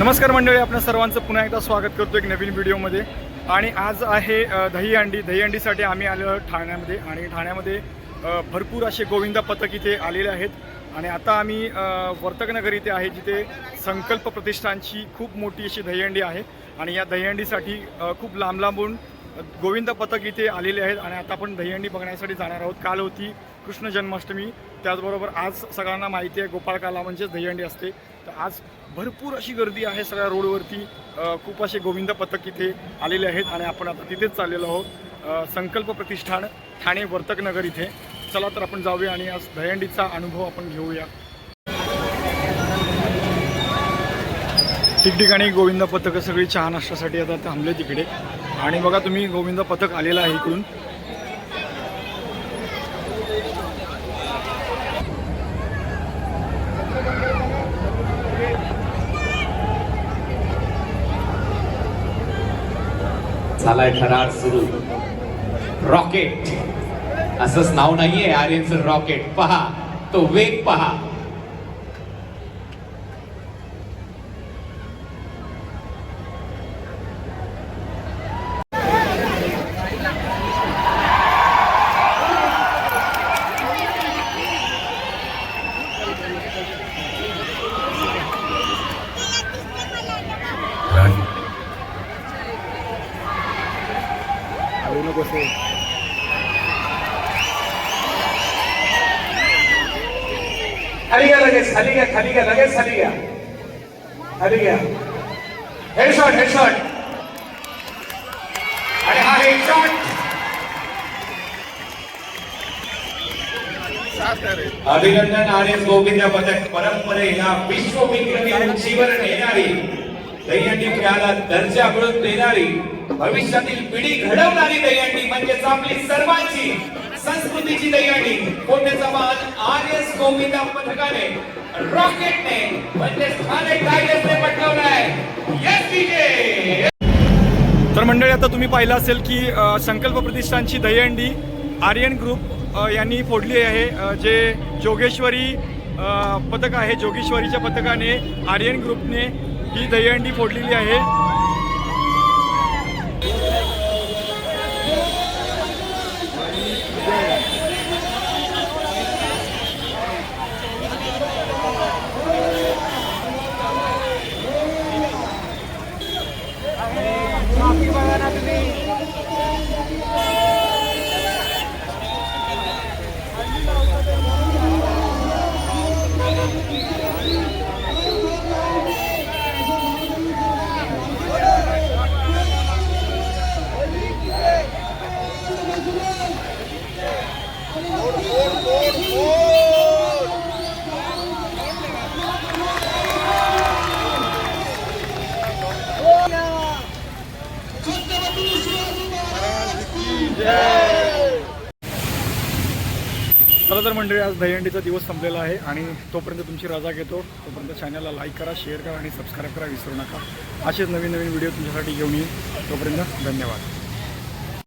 नमस्कार मंडळी आपल्या सर्वांचं पुन्हा एकदा स्वागत करतो एक नवीन व्हिडिओमध्ये. आणि आज आहे दहीहंडी दहीहंडीसाठी आम्ही आलो ठाण्यामध्ये आणि ठाण्यामध्ये भरपूर असे गोविंदा पथक इथे आलेले आहेत. आणि आता आम्ही वर्तकनगर इथे आहे जिथे संकल्प प्रतिष्ठानची खूप मोठी अशी दहीहंडी आहे. आणि या दहीहंडीसाठी खूप लांब लांबून गोविंदा पथक इथे आलेले आहेत. आणि आता आपण दहीहंडी बघण्यासाठी जाणार आहोत. काल होती कृष्ण जन्माष्टमी त्याचबरोबर आज सगळ्यांना माहिती आहे गोपाळकाला म्हणजेच दहीहंडी असते. तर आज भरपूर अशी गर्दी आहे सगळ्या रोडवरती. खूप असे गोविंद पथक इथे आलेले आहेत आणि आपण आता तिथेच चाललेलो आहोत. संकल्प प्रतिष्ठान ठाणे वर्तकनगर इथे. चला तर आपण जाऊया आणि आज दहीहंडीचा अनुभव आपण घेऊया. ठिकठिकाणी गोविंद पथक सगळी चहा नाश्त्यासाठी आता थांबले तिकडे. आणि बघा तुम्ही गोविंद पथक आलेलं आहे इकडून. झालाय थरार सुरू. रॉकेट असंच नाव नाहीये आर्यनचं रॉकेट पहा तो वेग पहा. नको असे. खाली घ्या लगेच खाली घ्या खाली घ्या लगेच खाली घ्या. खाली घ्या. हेडशॉट हेडशॉट आणि हा हेडशॉट अभिनंदन आणि गोविंद पदक परंपरेला विश्वविक्रमी उंचीवर नेणारी दहीहंडी खेळाला दर्जा मिळून देणारी भविष्यातील पिढी घडवणारी दहीहंडी म्हणजेच आपली सर्वांची संस्कृतीची दहीहंडी कोणत्याचा मान आर एस गोविंदा पथकाने रॉकेटने म्हणजेच ठाणे टायगर्सने पटकावलाय. येस डीजे तर मंडळी आता तुम्ही पाहिलं असेल की संकल्प प्रतिष्ठानची दहीहंडी आर्यन ग्रुप यांनी फोडली आहे. जे जोगेश्वरी पथक आहे जोगेश्वरीच्या पथकाने आर्यन ग्रुपने ही दहीहंडी फोडलेली आहे. चला तर मंडळी आज दहीहंडीचा दिवस संपलेला आहे आणि तोपर्यंत तुमची रजा घेतो. तोपर्यंत चॅनलला लाईक करा शेअर करा आणि सबस्क्राईब करा विसरू नका. असेच नवीन नवीन व्हिडिओ तुमच्यासाठी घेऊन येईल तोपर्यंत धन्यवाद.